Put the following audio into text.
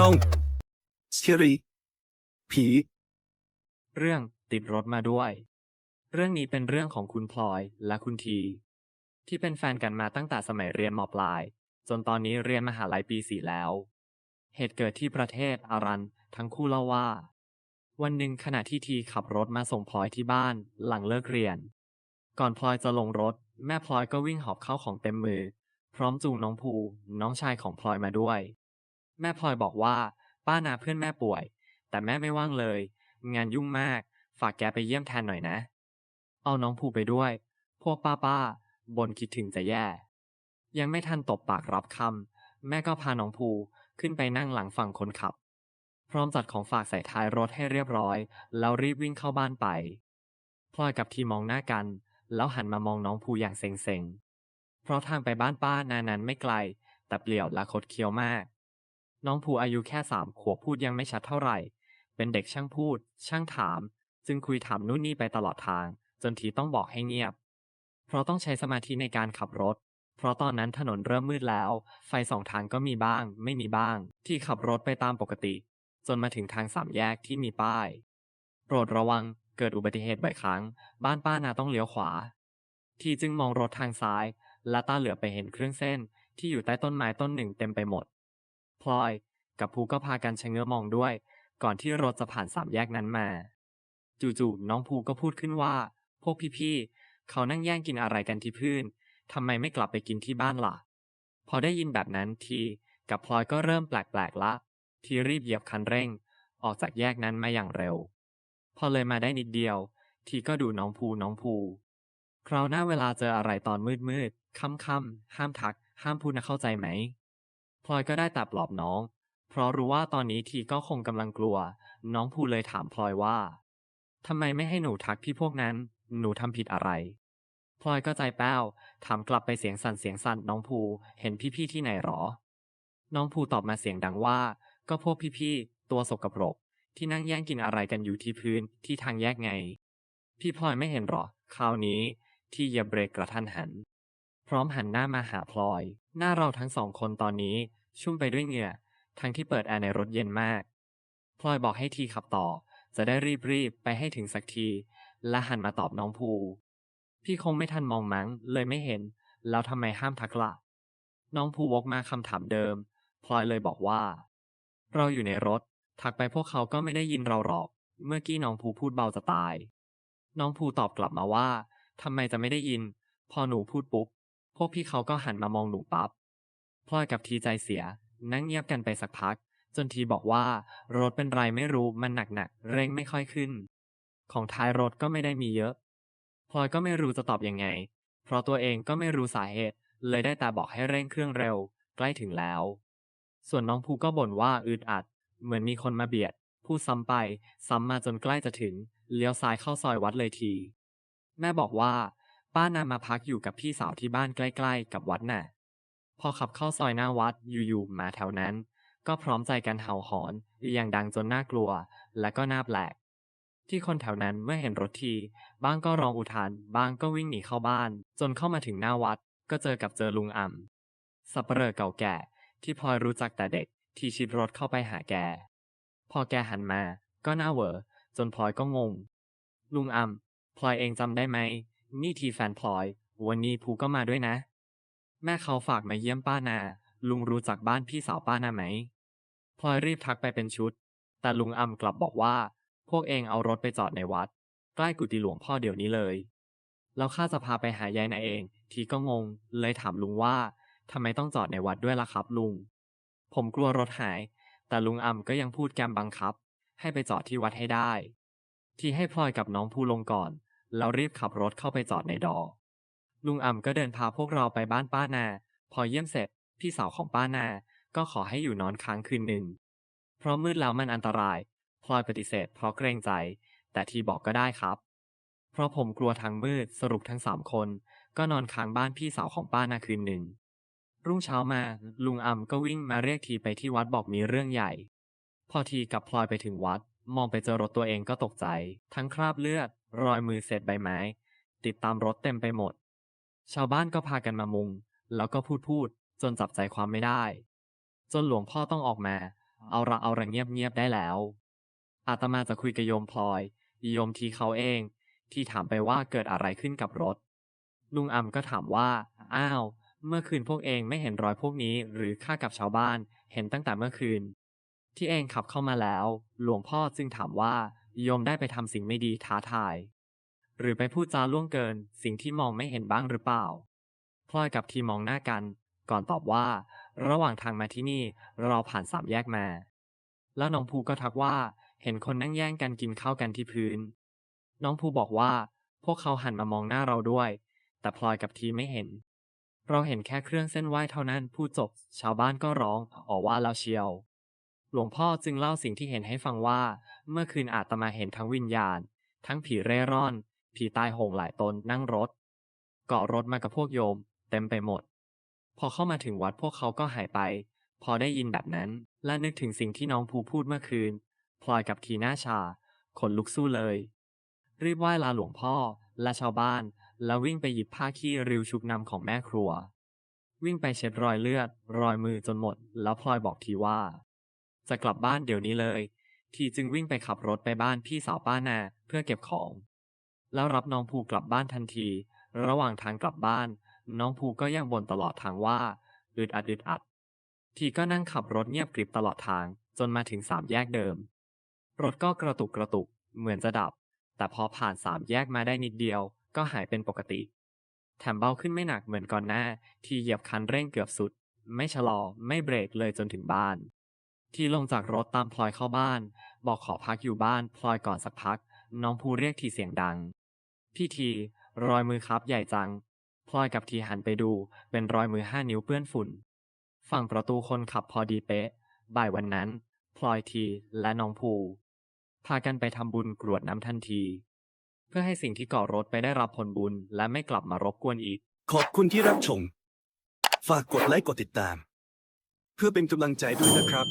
ช่องเชีรีผี เรื่องติดรถมาด้วย เรื่องนี้เป็นเรื่องของคุณพลอยและคุณที ที่เป็นแฟนกันมาตั้งแต่สมัยเรียนมปลาย จนตอนนี้เรียนมหาลัยปีสี่แล้ว เหตุเกิดที่ประเทศอารันทั้งคู่เล่าว่า วันหนึ่งขณะที่ทีขับรถมาส่งพลอยที่บ้านหลังเลิกเรียน ก่อนพลอยจะลงรถ แม่พลอยก็วิ่งหอบเข้าของเต็มมือ พร้อมจูงน้องภูน้องชายของพลอยมาด้วย แม่พลอยบอกว่า ป้านาเพื่อนแม่ป่วย แต่แม่ไม่ว่างเลย งานยุ่งมาก ฝากแกไปเยี่ยมแทนหน่อยนะ เอาน้องภูไปด้วย พวกป้าป้าๆบนคิดถึงจะแย่ ยังไม่ทันตบปากรับคำแม่ก็พาน้องภูขึ้นไปนั่งหลังฝั่งคนขับ พร้อมจัดของฝากใส่ท้ายรถให้เรียบร้อย แล้วรีบวิ่งเข้าบ้านไปพลอยกับทีมองหน้ากัน แล้วหันมามองน้องภูอย่างเซ็งๆ เพราะทางไปบ้านป้านานั้นไม่ไกล แต่เปลี่ยวและคดเคี้ยวมาก น้องภูอายุแค่สามขวบพูดยังไม่ชัดเท่าไหร่ เป็นเด็กช่างพูด ช่างถาม จึงคุยถามนู่นนี่ไปตลอดทาง จนทีต้องบอกให้เงียบ เพราะต้องใช้สมาธิในการขับรถ เพราะตอนนั้นถนนเริ่มมืดแล้ว ไฟสองทางก็มีบ้าง ไม่มีบ้าง ที่ขับรถไปตามปกติ จนมาถึงทางสามแยกที่มีป้าย โปรดระวัง เกิดอุบัติเหตุบ่อยครั้ง บ้านป้านาต้องเลี้ยวขวา ทีจึงมองรถทางซ้าย และตาเหลือไปเห็นเครื่องเส้นที่อยู่ใต้ต้นไม้ต้นหนึ่งเต็มไปหมด พลอย กับภูก็พากันชะเง้อมองด้วย ก่อนที่รถจะผ่านสามแยกนั้นมา จู่ๆน้องภูก็พูดขึ้นว่า พวกพี่ๆเขานั่งแย่งกินอะไรกันที่พื้นทำไมไม่กลับไปกินที่บ้านล่ะ พอได้ยินแบบนั้นทีกับพลอยก็เริ่มแปลกๆละทีรีบเหยียบคันเร่ง ออกจากแยกนั้นมาอย่างเร็ว พอเลยมาได้นิดเดียว ทีก็ดูน้องภูน้องภูคราวหน้าเวลาเจออะไรตอนมืดมืดๆค่ำค่ำๆห้ามทัก ห้ามพูดนะเข้าใจไหม พลอยก็ได้แต่ปลอบน้อง เพราะรู้ว่าตอนนี้ทีก็คงกำลังกลัว น้องภูเลยถามพลอยว่าทำไมไม่ให้หนูทักพี่พวกนั้น หนูทำผิดอะไร พลอยก็ใจแป้ว ถามกลับไปเสียงสั่นเสียงสั่นน้องภูเห็นพี่ๆที่ไหนหรอ น้องภูตอบมาเสียงดังว่า ก็พวกพี่ๆตัวสกปรก ที่นั่งแย่งกินอะไรกันอยู่ที่พื้นที่ทางแยกไง พี่พลอยไม่เห็นหรอ คราวนี้ที่เหยียบเบรกกระทันหัน พร้อมหันหน้ามาหาพลอย หน้าเราทั้งสองคนตอนนี้ชุ่มไปด้วยเหงื่อ ทั้งที่เปิดแอร์ในรถเย็นมาก พลอยบอกให้ทีขับต่อ จะได้รีบๆไปให้ถึงสักที และหันมาตอบน้องภู พี่คงไม่ทันมองมั้ง เลยไม่เห็น แล้วทำไมห้ามทักละน้องภูวกมาคำถามเดิม พลอยเลยบอกว่า เราอยู่ในรถ ทักไปพวกเขาก็ไม่ได้ยินเราหรอก เมื่อกี้น้องภูพูดเบาจะตาย น้องภูตอบกลับมาว่าทำไมจะไม่ได้ยิน พอหนูพูดปุ๊บ พวกพี่เขาก็หันมามองหนูปั๊บพลอยกับทีใจเสีย นั่งเงียบกันไปสักพัก จนทีบอกว่ารถเป็นไรไม่รู้มันหนักๆเร่งไม่ค่อยขึ้น ของท้ายรถก็ไม่ได้มีเยอะพลอยก็ไม่รู้จะตอบยังไง เพราะตัวเองก็ไม่รู้สาเหตุ เลยได้แต่บอกให้เร่งเครื่องเร็ว ใกล้ถึงแล้ว ส่วนน้องภูก็บ่นว่าอึดอัด เหมือนมีคนมาเบียด พูดซ้ำไป ซ้ำมาจนใกล้จะถึง เลี้ยวซ้ายเข้าซอยวัดเลยที แม่บอกว่า ป้านามาพักอยู่กับพี่สาวที่บ้านใกล้ ๆ กับวัดน่ะ พอขับเข้าซอยหน้าวัดอยู่ๆมาแถวนั้น ก็พร้อมใจกันเห่าหอนอย่างดังจนน่ากลัว และก็น่าแปลก ที่คนแถวนั้นเมื่อเห็นรถทีบ้างก็ร้องอุทานบ้างก็วิ่งหนีเข้าบ้าน จนเข้ามาถึงหน้าวัด ก็เจอกับเจอลุงอ่ำสับเปลอเก่าแก่ ที่พลอยรู้จักแต่เด็กที่ชิดรถเข้าไปหาแก พอแกหันมา ก็หน้าเวอจนพลอยก็งง ลุงอ่ำพลอยเองจำได้ไหม นี่ทีแฟนพลอย วันนี้ภูก็มาด้วยนะ แม่เขาฝากมาเยี่ยมป้านา ลุงรู้จักบ้านพี่สาวป้านาไหมพลอยรีบทักไปเป็นชุด แต่ลุงอ่ำกลับบอกว่า พวกเองเอารถไปจอดในวัด ใกล้กุฏิหลวงพ่อเดี๋ยวนี้เลย แล้วข้าจะพาไปหายายนาเอง ทีก็งง เลยถามลุงว่าทำไมต้องจอดในวัดด้วยล่ะครับลุง ผมกลัวรถหาย แต่ลุงอ่ำก็ยังพูดแกมบังคับ ให้ไปจอดที่วัดให้ได้ ที่ให้พลอยกับน้องภูลงก่อน แล้วรีบขับรถเข้าไปจอดในดอ ลุงอ่ำก็เดินพาพวกเราไปบ้านป้านา พอเยี่ยมเสร็จ พี่สาวของป้านา ก็ขอให้อยู่นอนค้างคืนหนึ่ง เพราะมืดแล้วมันอันตราย พลอยปฏิเสธเพราะเกรงใจ แต่ทีบอกก็ได้ครับ เพราะผมกลัวทางมืด สรุปทั้งสามคน ก็นอนค้างบ้านพี่สาวของป้านาคืนหนึ่ง รุ่งเช้ามา ลุงอ่ำก็วิ่งมาเรียกทีไปที่วัดบอกมีเรื่องใหญ่ พอทีกับพลอยไปถึงวัดมองไปเจอรถตัวเองก็ตกใจ ทั้งคราบเลือด รอยมือเศษใบไม้ ติดตามรถเต็มไปหมด ชาวบ้านก็พากันมามุง แล้วก็พูดพูดจนจับใจความไม่ได้ จนหลวงพ่อต้องออกมา เอาละเอาละเงียบเงียบๆได้แล้ว อาตมาจะคุยกับโยมพลอยโยมทีเขาเอง ที่ถามไปว่าเกิดอะไรขึ้นกับรถ ลุงอำก็ถามว่า อ้าว เมื่อคืนพวกเองไม่เห็นรอยพวกนี้ หรือข้ากับชาวบ้านเห็นตั้งแต่เมื่อคืน ที่เองขับเข้ามาแล้ว หลวงพ่อจึงถามว่า โยมได้ไปทำสิ่งไม่ดีท้าทาย หรือไปพูดจาล่วงเกินสิ่งที่มองไม่เห็นบ้างหรือเปล่า พลอยกับทีมองหน้ากัน ก่อนตอบว่า ระหว่างทางมาที่นี่เราผ่านสามแยกมา แล้วน้องภูก็ทักว่าเห็นคนนั่งแย่งกันกินข้าวกันที่พื้น น้องภูบอกว่า พวกเขาหันมามองหน้าเราด้วย แต่พลอยกับทีไม่เห็น เราเห็นแค่เครื่องเส้นไหว้เท่านั้นพูดจบ ชาวบ้านก็ร้องอ๋อว่าเราเชียว หลวงพ่อจึงเล่าสิ่งที่เห็นให้ฟังว่า เมื่อคืนอาตมาเห็นทั้งวิญญาณ ทั้งผีเร่ร่อน ผีตายโหงหลายตนนั่งรถ เกาะรถมากับพวกโยม เต็มไปหมด พอเข้ามาถึงวัดพวกเขาก็หายไป พอได้ยินแบบนั้น และนึกถึงสิ่งที่น้องภูพูดเมื่อคืน พลอยกับทีหน้าชา ขนลุกสู้เลย รีบไหว้ลาหลวงพ่อและชาวบ้าน แล้ววิ่งไปหยิบผ้าขี้ริวชุบนำของแม่ครัว วิ่งไปเช็ดรอยเลือด รอยมือจนหมด แล้วพลอยบอกทีว่า จะกลับบ้านเดี๋ยวนี้เลย ทีจึงวิ่งไปขับรถไปบ้านพี่สาวป้านาเพื่อเก็บของ แล้วรับน้องภูกลับบ้านทันที ระหว่างทางกลับบ้าน น้องภูก็ยังบ่นตลอดทางว่าอึดอัดอึดอัด ทีก็นั่งขับรถเงียบกริบตลอดทางจนมาถึงสามแยกเดิม รถก็กระตุกกระตุกเหมือนจะดับ แต่พอผ่านสามแยกมาได้นิดเดียว ก็หายเป็นปกติ แถมเบาขึ้นไม่หนักเหมือนก่อนหน้า ที่เหยียบคันเร่งเกือบสุด ไม่ชะลอไม่เบรกเลยจนถึงบ้าน ที่ลงจากรถตามพลอยเข้าบ้าน บอกขอพักอยู่บ้านพลอยก่อนสักพัก น้องภูเรียกทีเสียงดัง พี่ที รอยมือครับใหญ่จัง พลอยกับทีหันไปดู เป็นรอยมือห้านิ้วเปื้อนฝุ่น ฝั่งประตูคนขับพอดีเป๊ะ บ่ายวันนั้น พลอยทีและน้องภู พากันไปทำบุญกรวดน้ำทันที เพื่อให้สิ่งที่ก่อรถไปได้รับผลบุญและไม่กลับมารบกวนอีก ขอบคุณที่รับชม ฝากกดไลค์กดติดตาม เพื่อเป็นกำลังใจด้วยนะครับ